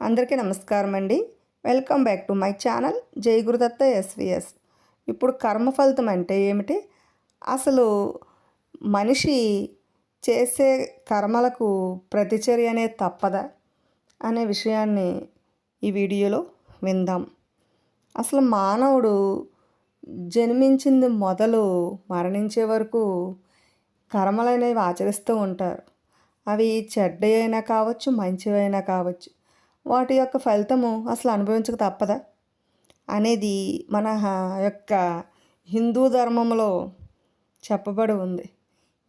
అందరికీ నమస్కారం అండి. Welcome back to my channel Jai Gurudatta SVS. ఇప్పుడు కర్మ ఫలితం అంటే ఏమిటి? అసలు మనిషి చేసే కర్మలకు ప్రతిచర్య అనేది తప్పదా అనే విషయాన్ని ఈ వీడియోలో విందాం. అసలు మానవుడు జన్మించింది మొదలు మరణించే వరకు కర్మలు అనేవి ఆచరిస్తూ ఉంటారు. అవి చెడ్డ అయినా కావచ్చు మంచివైనా కావచ్చు. వాటి యొక్క ఫలితము అసలు అనుభవించక తప్పదా? అనేది మన యొక్క హిందూ ధర్మంలో చెప్పబడి ఉంది.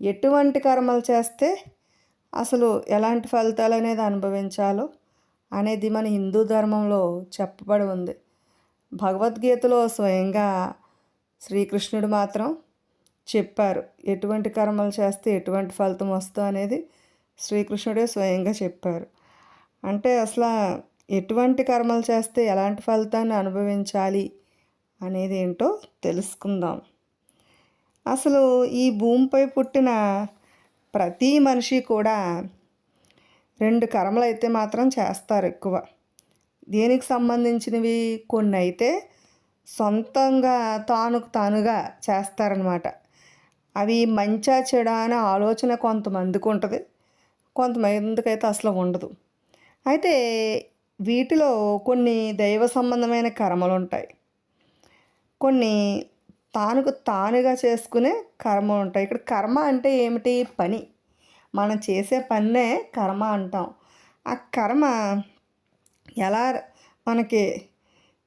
ఎటువంటి కర్మలు చేస్తే అసలు ఎలాంటి ఫలితాలు అనేది అనుభవించాలో అనేది మన హిందూ ధర్మంలో చెప్పబడి ఉంది. భగవద్గీతలో స్వయంగా శ్రీకృష్ణుడు మాత్రం చెప్పారు ఎటువంటి కర్మలు చేస్తే ఎటువంటి ఫలితం వస్తుందో అనేది శ్రీకృష్ణుడే స్వయంగా చెప్పారు. అంటే అసలు ఎటువంటి కర్మలు చేస్తే ఎలాంటి ఫలితాన్ని అనుభవించాలి అనేది ఏంటో తెలుసుకుందాం. అసలు ఈ భూమిపై పుట్టిన ప్రతి మనిషి కూడా రెండు కర్మలు అయితే మాత్రం చేస్తారు ఎక్కువ. దేనికి సంబంధించినవి? కొన్ని అయితే సొంతంగా తానుకు తానుగా చేస్తారనమాట. అవి మంచా చెడా అనే ఆలోచన కొంతమందికి ఉంటుంది. కొంతమందికి అయితే అసలు ఉండదు. అయితే వీటిలో కొన్ని దైవ సంబంధమైన కర్మలు ఉంటాయి కొన్ని తానుకు తానుగా చేసుకునే కర్మలు ఉంటాయి ఇక్కడ కర్మ అంటే ఏమిటి? పని. మనం చేసే పన్నే కర్మ అంటాం. ఆ కర్మ ఎలా మనకి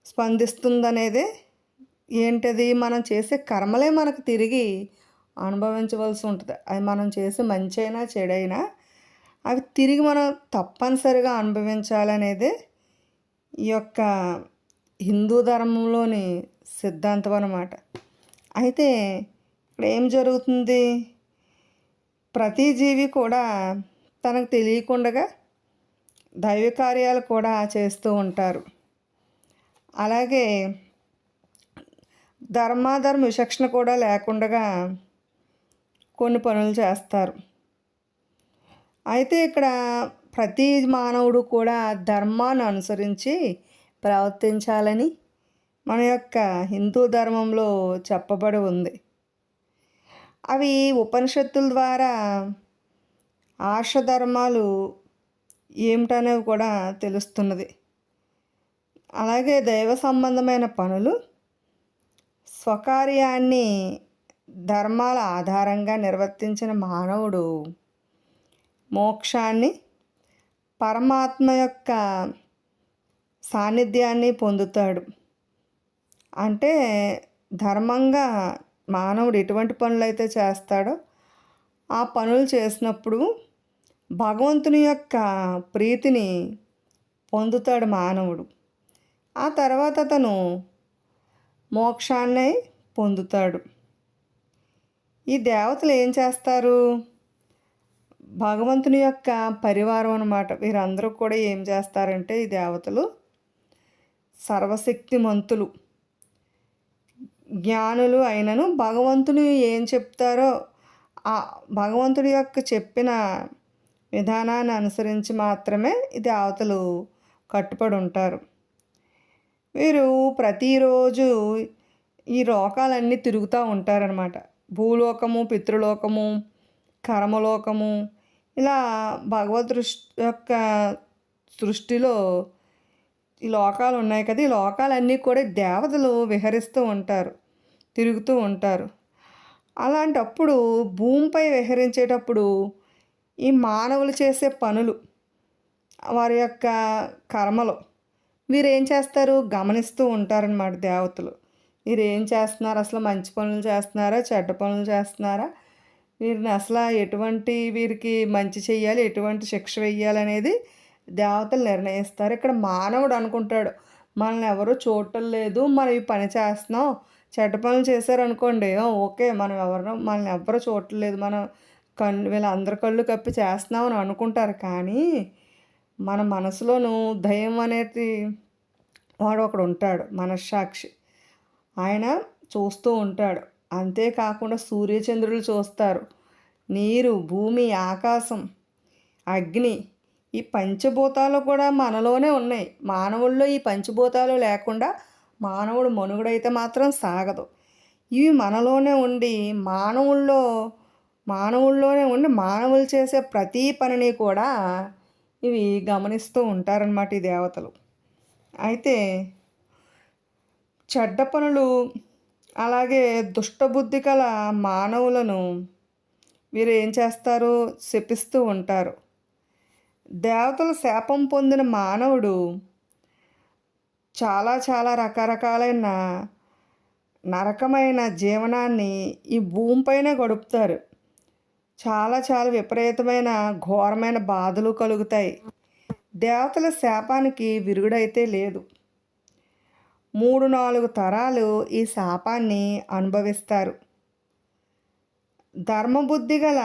స్పందిస్తుందనేది ఏంటది? మనం చేసే కర్మలే మనకు తిరిగి అనుభవించవలసి ఉంటుంది. అది మనం చేసే మంచి అయినా చెడైనా అవి తిరిగి మనం తప్పనిసరిగా అనుభవించాలనేది ఈ యొక్క హిందూ ధర్మంలోని సిద్ధాంతం అన్నమాట. అయితే ఇక్కడ ఏం జరుగుతుంది? ప్రతి జీవి కూడా తనకు తెలియకుండా దైవ కార్యాలు కూడా చేస్తూ ఉంటారు. అలాగే ధర్మాధర్మ విచక్షణ కూడా లేకుండా కొన్ని పనులు చేస్తారు. అయితే ఇక్కడ ప్రతి మానవుడు కూడా ధర్మాన్ని అనుసరించి ప్రవర్తించాలని మన యొక్క హిందూ ధర్మంలో చెప్పబడి ఉంది. అవి ఉపనిషత్తుల ద్వారా ఆర్ష ధర్మాలు ఏమిటనేవి కూడా తెలుస్తున్నది. అలాగే దైవ సంబంధమైన పనులు స్వకార్యాన్ని ధర్మాల ఆధారంగా నిర్వర్తించిన మానవుడు మోక్షాన్ని పరమాత్మ యొక్క సాన్నిధ్యాన్ని పొందుతాడు. అంటే ధర్మంగా మానవుడు ఎటువంటి పనులు అయితే చేస్తాడో ఆ పనులు చేసినప్పుడు భగవంతుని యొక్క ప్రీతిని పొందుతాడు మానవుడు. ఆ తర్వాత అతను మోక్షాన్ని పొందుతాడు. ఈ దేవతలు ఏం చేస్తారు? భగవంతుని యొక్క పరివారం అనమాట వీరందరూ కూడా ఏం చేస్తారంటే ఈ దేవతలు సర్వశక్తిమంతులు. జ్ఞానులు అయినను భగవంతుని ఏం చెప్తారో ఆ భగవంతుడి యొక్క చెప్పిన విధానాన్ని అనుసరించి మాత్రమే ఈ దేవతలు కట్టుబడి ఉంటారు. వీరు ప్రతిరోజు ఈ లోకాలన్నీ తిరుగుతూ ఉంటారనమాట భూలోకము పితృలోకము కర్మలోకము ఇలా భగవద్ దృష్టి యొక్క సృష్టిలో ఈ లోకాలు ఉన్నాయి కదా ఈ లోకాలన్నీ కూడా దేవతలు విహరిస్తూ ఉంటారు తిరుగుతూ ఉంటారు. అలాంటప్పుడు భూమిపై విహరించేటప్పుడు ఈ మానవులు చేసే పనులు వారి యొక్క కర్మలు వీరు ఏం చేస్తారు? గమనిస్తూ ఉంటారనమాట దేవతలు. వీరు ఏం చేస్తున్నారు? అసలు మంచి పనులు చేస్తున్నారా? చెడ్డ పనులు చేస్తున్నారా? వీరిని అసలు ఎటువంటి వీరికి మంచి చెయ్యాలి ఎటువంటి శిక్ష వెయ్యాలి అనేది దేవతలు నిర్ణయిస్తారు. ఇక్కడ మానవుడు అనుకుంటాడు మనల్ని ఎవరు చూడటం లేదు మనం ఈ పని చేస్తున్నాం చెడ్డ పనులు చేశారనుకోండి ఓకే మనం ఎవరు మనల్ని ఎవరు చూడట్లేదు మనం కళ్ళు వీళ్ళందరి కళ్ళు కప్పి చేస్తున్నాం అని అనుకుంటారు. కానీ మన మనసులోనూ దయ్యం అనేది వాడు ఒకడు ఉంటాడు మనస్సాక్షి. ఆయన చూస్తూ ఉంటాడు. అంతేకాకుండా సూర్యచంద్రులు చూస్తారు. నీరు భూమి ఆకాశం అగ్ని ఈ పంచభూతాలు కూడా మనలోనే ఉన్నాయి. మానవుల్లో ఈ పంచభూతాలు లేకుండా మానవుడు మనుగుడైతే మాత్రం సాగదు. ఇవి మనలోనే ఉండి మానవుల్లో మానవుల్లోనే ఉండి మానవులు చేసే ప్రతి పనిని కూడా ఇవి గమనిస్తూ ఉంటారన్నమాట ఈ దేవతలు. అయితే చెడ్డ పనులు అలాగే దుష్టబుద్ధి గల మానవులను వీరు ఏం చేస్తారు శపిస్తూ ఉంటారు. దేవతల శాపం పొందిన మానవుడు చాలా చాలా రకరకాలైన నరకమైన జీవనాన్ని ఈ భూమిపైనే గడుపుతారు. చాలా చాలా విపరీతమైన ఘోరమైన బాధలు కలుగుతాయి. దేవతల శాపానికి విరుగుడైతే లేదు. మూడు నాలుగు తరాలు ఈ శాపాన్ని అనుభవిస్తారు. ధర్మబుద్ధి గల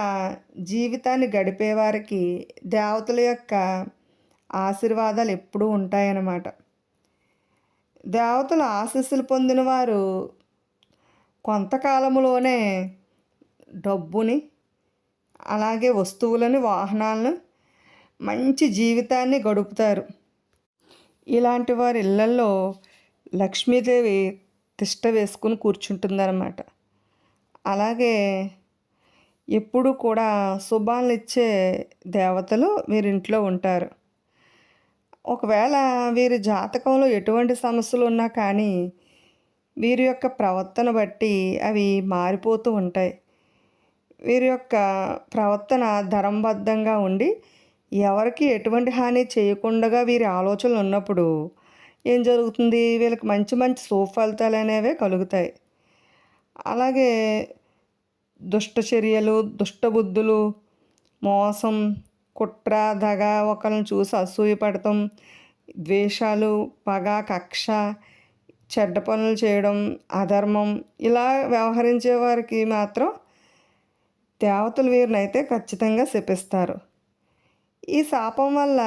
జీవితాన్ని గడిపేవారికి దేవతల యొక్క ఆశీర్వాదాలు ఎప్పుడూ ఉంటాయన్నమాట. దేవతల ఆశీస్సులు పొందిన వారు కొంతకాలంలోనే డబ్బుని అలాగే వస్తువులను వాహనాలను మంచి జీవితాన్ని గడుపుతారు. ఇలాంటి వారి ఇళ్ళల్లో లక్ష్మీదేవి తిష్ట వేసుకుని కూర్చుంటుందన్నమాట. అలాగే ఎప్పుడు కూడా శుభాలను ఇచ్చే దేవతలు వీరింట్లో ఉంటారు. ఒకవేళ వీరి జాతకంలో ఎటువంటి సమస్యలు ఉన్నా కానీ వీరి యొక్క ప్రవర్తన బట్టి అవి మారిపోతూ ఉంటాయి. వీరి యొక్క ప్రవర్తన ధరంబద్ధంగా ఉండి ఎవరికి ఎటువంటి హాని చేయకుండా వీరి ఆలోచనలు ఉన్నప్పుడు ఏం జరుగుతుంది? వీళ్ళకి మంచి మంచి సుఫలితాలు అనేవే కలుగుతాయి. అలాగే దుష్ట చర్యలు దుష్టబుద్ధులు మోసం కుట్ర దగ ఒకరిని చూసి అసూయ పడటం ద్వేషాలు పగ కక్ష చెడ్డ పనులు చేయడం అధర్మం ఇలా వ్యవహరించే వారికి మాత్రం దేవతలు వీరినైతే ఖచ్చితంగా శపిస్తారు. ఈ శాపం వల్ల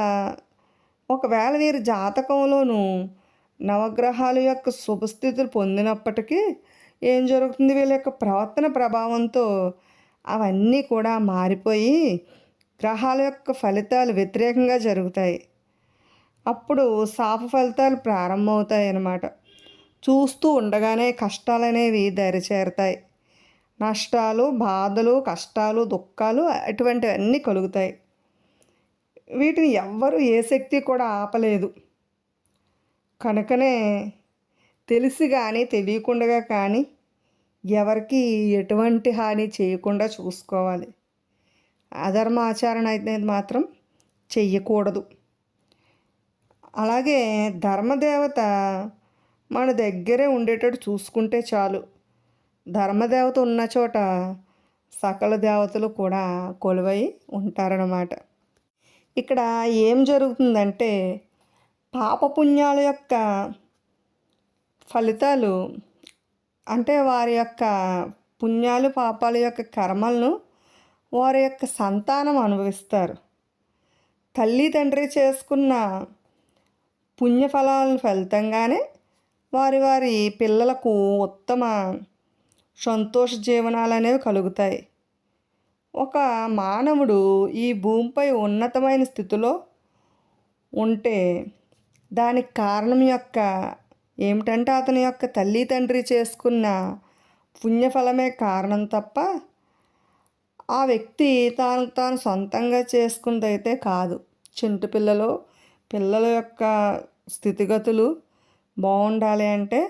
ఒకవేళ వీరి జాతకంలోనూ నవగ్రహాల యొక్క శుభస్థితులు పొందినప్పటికీ ఏం జరుగుతుంది? వీళ్ళ యొక్క ప్రవర్తన ప్రభావంతో అవన్నీ కూడా మారిపోయి గ్రహాల యొక్క ఫలితాలు వ్యతిరేకంగా జరుగుతాయి. అప్పుడు శాప ఫలితాలు ప్రారంభమవుతాయి అన్నమాట. చూస్తూ ఉండగానే కష్టాలు అనేవి దరిచేరుతాయి నష్టాలు బాధలు కష్టాలు దుఃఖాలు అటువంటివన్నీ కలుగుతాయి. వీటిని ఎవ్వరు ఏ శక్తి కూడా ఆపలేదు. కనుకనే తెలిసి కానీ తెలియకుండా కానీ ఎవరికి ఎటువంటి హాని చేయకుండా చూసుకోవాలి. అధర్మ ఆచరణ అనేది మాత్రం చెయ్యకూడదు. అలాగే ధర్మదేవత మన దగ్గరే ఉండేటట్టు చూసుకుంటే చాలు. ధర్మదేవత ఉన్న చోట సకల దేవతలు కూడా కొలువై ఉంటారన్నమాట. ఇక్కడ ఏం జరుగుతుందంటే పాపపుణ్యాల యొక్క ఫలితాలు అంటే వారి యొక్క పుణ్యాలు పాపాల యొక్క కర్మలను వారి యొక్క సంతానం అనుభవిస్తారు. తల్లి తండ్రి చేసుకున్న పుణ్యఫలాలను ఫలితంగానే వారి వారి పిల్లలకు ఉత్తమ సంతోష జీవనాలు అనేవి కలుగుతాయి. ఒక మానవుడు ఈ భూమిపై ఉన్నతమైన స్థితిలో ఉంటే దానికి కారణం యొక్క ఏమిటంటే అతని యొక్క తల్లి తండ్రి చేసుకున్న పుణ్యఫలమే కారణం తప్ప ఆ వ్యక్తి తాను తాను సొంతంగా చేసుకుందైతే కాదు. చింటు పిల్లలు పిల్లల యొక్క స్థితిగతులు బాగుండాలి అంటే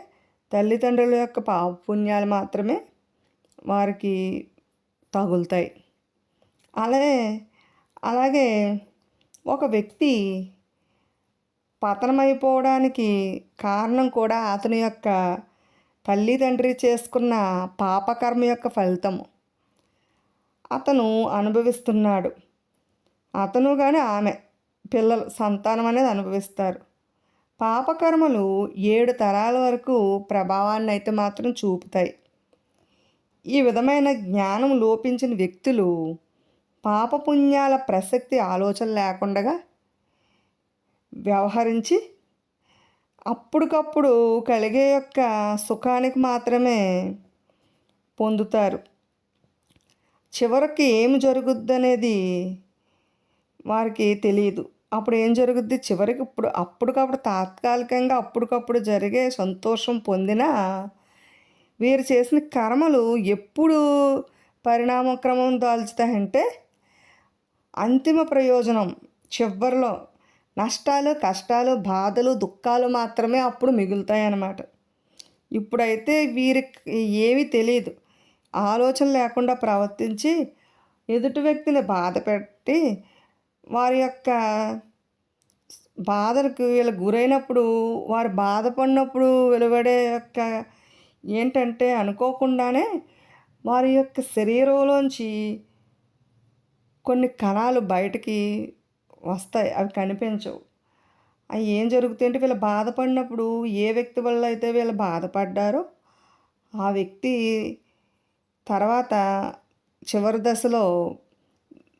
తల్లిదండ్రుల యొక్క పాపపుణ్యాలు మాత్రమే వారికి తగులుతాయి. అలాగే అలాగే ఒక వ్యక్తి పతనమైపోవడానికి కారణం కూడా అతని యొక్క తల్లిదండ్రి చేసుకున్న పాపకర్మ యొక్క ఫలితము అతను అనుభవిస్తున్నాడు. అతను కానీ ఆమె పిల్లలు సంతానం అనేది అనుభవిస్తారు. పాపకర్మలు ఏడు తరాల వరకు ప్రభావాన్ని అయితే మాత్రం చూపుతాయి. ఈ విధమైన జ్ఞానం లోపించిన వ్యక్తులు పాపపుణ్యాల ప్రసక్తి ఆలోచన లేకుండా వ్యవహరించి అప్పటికప్పుడు కలిగే యొక్క సుఖానికి మాత్రమే పొందుతారు. చివరికి ఏమి జరుగుద్దనేది వారికి తెలియదు అప్పుడు ఏం జరుగుద్ది? చివరికి ఇప్పుడు అప్పటికప్పుడు తాత్కాలికంగా అప్పటికప్పుడు జరిగే సంతోషం పొందినా వీరు చేసిన కర్మలు ఎప్పుడు పరిణామక్రమం దాల్చుతాయంటే అంతిమ ప్రయోజనం చివరిలో నష్టాలు కష్టాలు బాధలు దుఃఖాలు మాత్రమే అప్పుడు మిగులుతాయి అన్నమాట ఇప్పుడైతే వీరికి ఏమీ తెలియదు ఆలోచన లేకుండా ప్రవర్తించి ఎదుటి వ్యక్తిని బాధ పెట్టి వారి యొక్క బాధలకు వీళ్ళు గురైనప్పుడు వారు బాధపడినప్పుడు వెలువడే యొక్క ఏంటంటే అనుకోకుండానే వారి యొక్క శరీరంలోంచి కొన్ని కణాలు బయటికి వస్తాయి అవి కనిపించవు. అవి ఏం జరుగుతాయంటే వీళ్ళు బాధపడినప్పుడు ఏ వ్యక్తి వల్ల అయితే వీళ్ళు బాధపడ్డారో ఆ వ్యక్తి తర్వాత చివరి దశలో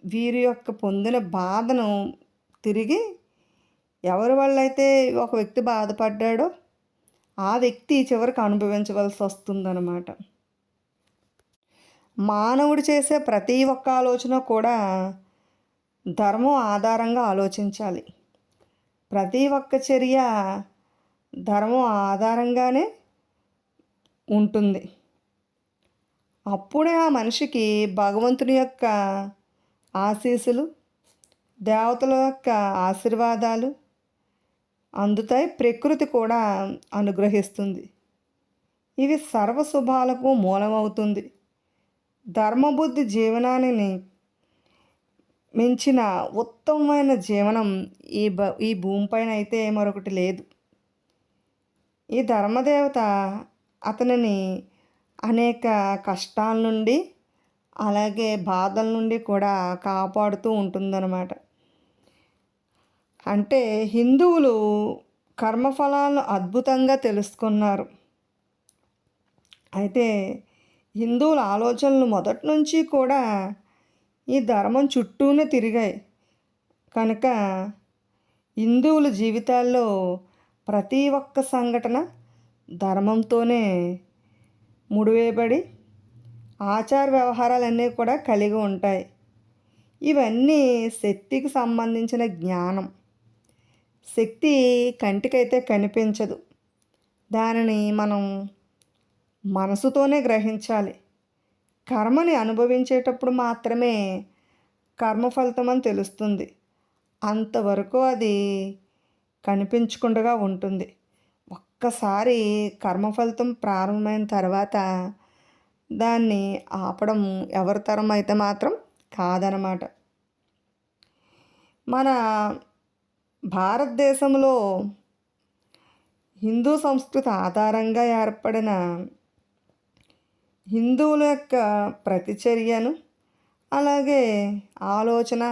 వీరి యొక్క పొందిన బాధను తిరిగి ఎవరి వల్ల అయితే ఒక వ్యక్తి బాధపడ్డాడో ఆ వ్యక్తి చివరికి అనుభవించవలసి వస్తుందన్నమాట. మానవుడు చేసే ప్రతి ఒక్క ఆలోచన కూడా ధర్మం ఆధారంగా ఆలోచించాలి. ప్రతి ఒక్క చర్య ధర్మం ఆధారంగానే ఉంటుంది. అప్పుడే ఆ మనిషికి భగవంతుని యొక్క ఆశీస్సులు దేవతల యొక్క ఆశీర్వాదాలు అందుతాయి ప్రకృతి కూడా అనుగ్రహిస్తుంది. ఇవి సర్వశుభాలకు మూలమవుతుంది. ధర్మబుద్ధి జీవనాన్ని మించిన ఉత్తమమైన జీవనం ఈ బ ఈ భూమిపైన అయితే మరొకటి లేదు. ఈ ధర్మదేవత అతనిని అనేక కష్టాల నుండి అలాగే బాధల నుండి కూడా కాపాడుతూ ఉంటుందన్నమాట. అంటే హిందువులు కర్మఫలాలను అద్భుతంగా తెలుసుకున్నారు. అయితే హిందువుల ఆలోచనలు మొదటి నుంచి కూడా ఈ ధర్మం చుట్టూనే తిరిగాయి. కనుక హిందువుల జీవితాల్లో ప్రతి ఒక్క సంఘటన ధర్మంతోనే ముడివేయబడి ఆచార వ్యవహారాలన్నీ కూడా కలిగి ఉంటాయి. ఇవన్నీ శక్తికి సంబంధించిన జ్ఞానం. శక్తి కంటికైతే కనిపించదు. దానిని మనం మనసుతోనే గ్రహించాలి. కర్మని అనుభవించేటప్పుడు మాత్రమే కర్మ ఫలితం అని తెలుస్తుంది. అంతవరకు అది కనిపించకుండా ఉంటుంది. ఒక్కసారి కర్మ ఫలితం ప్రారంభమైన తర్వాత దాన్ని ఆపడం ఎవరి తరం అయితే మాత్రం కాదనమాట మన భారతదేశంలో హిందూ సంస్కృతి ఆధారంగా ఏర్పడిన హిందువుల యొక్క ప్రతిచర్యను అలాగే ఆలోచన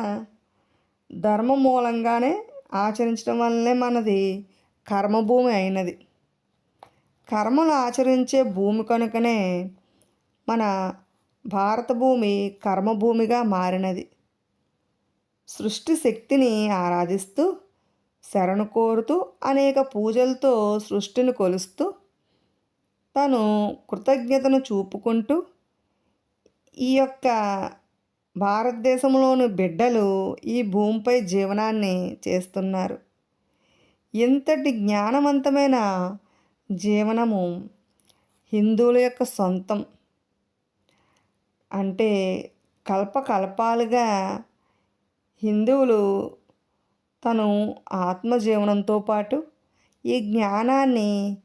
ధర్మం మూలంగానే ఆచరించడం వల్లనే మనది కర్మభూమి అయినది. కర్మలు ఆచరించే భూమి కనుకనే మన భారత భూమి కర్మభూమిగా మారినది. సృష్టి శక్తిని ఆరాధిస్తూ శరణు కోరుతూ అనేక పూజలతో సృష్టిని కొలుస్తూ తను కృతజ్ఞతను చూపుకుంటూ ఈ యొక్క భారతదేశంలోని బిడ్డలు ఈ భూమిపై జీవనాన్ని చేస్తున్నారు. ఇంతటి జ్ఞానవంతమైన జీవనము హిందువుల యొక్క సొంతం. అంటే కల్పకల్పాలుగా హిందువులు తను ఆత్మజీవనంతో పాటు ఈ జ్ఞానాన్ని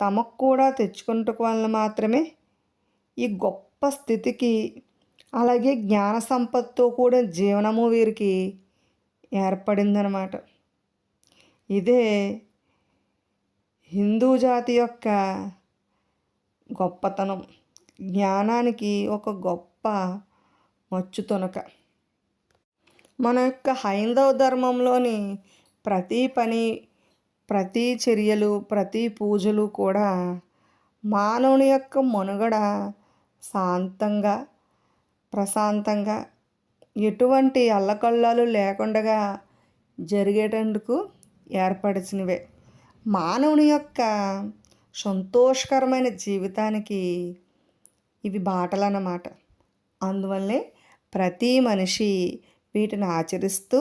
తమకు కూడా తెచ్చుకుంటకు వలన మాత్రమే ఈ గొప్ప స్థితికి అలాగే జ్ఞాన సంపత్తో కూడిన జీవనము వీరికి ఏర్పడిందనమాట ఇదే హిందూ జాతి యొక్క గొప్పతనం. జ్ఞానానికి ఒక గొప్ప మచ్చు తునక మన యొక్క హైందవ ధర్మంలోని ప్రతి పని ప్రతి చర్యలు ప్రతి పూజలు కూడా మానవుని యొక్క మనుగడ శాంతంగా ప్రశాంతంగా ఎటువంటి అల్లకల్లాలు లేకుండా జరిగేటందుకు ఏర్పరిచినవే మానవుని యొక్క సంతోషకరమైన జీవితానికి ఇవి బాటలు అన్నమాట అందువల్లే ప్రతి మనిషి వీటిని ఆచరిస్తూ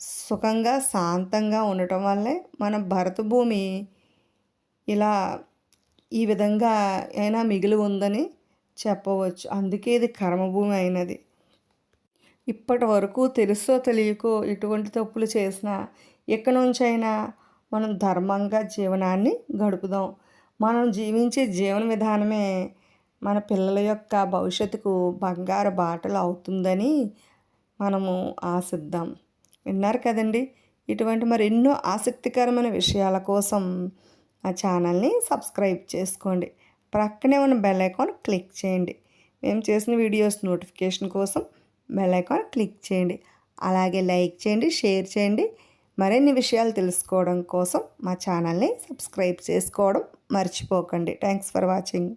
సుఖంగా శాంతంగా ఉండటం వల్లే మన భరత భూమి ఇలా ఈ విధంగా అయినా మిగిలి ఉందని చెప్పవచ్చు. అందుకే ఇది కర్మభూమి అయినది. ఇప్పటి వరకు తెలుసో తెలియకో ఎటువంటి తప్పులు చేసినా ఇక నుంచైనా మనం ధర్మంగా జీవనాన్ని గడుపుదాం. మనం జీవించే జీవన విధానమే మన పిల్లల యొక్క భవిష్యత్తుకు బంగారు బాటలు అవుతుందని మనము ఆశిద్దాం. విన్నారు కదండి. ఇటువంటి మరి ఎన్నో ఆసక్తికరమైన విషయాల కోసం ఆ ఛానల్ని సబ్స్క్రైబ్ చేసుకోండి. ప్రక్కనే ఉన్న బెల్ ఐకాన్ క్లిక్ చేయండి. మేము చేసిన వీడియోస్ నోటిఫికేషన్ కోసం బెల్ ఐకాన్ క్లిక్ చేయండి. అలాగే లైక్ చేయండి షేర్ చేయండి. మరిన్ని విషయాలు తెలుసుకోవడం కోసం మా ఛానల్ని సబ్స్క్రైబ్ చేసుకోవడం మర్చిపోకండి. Thanks for watching.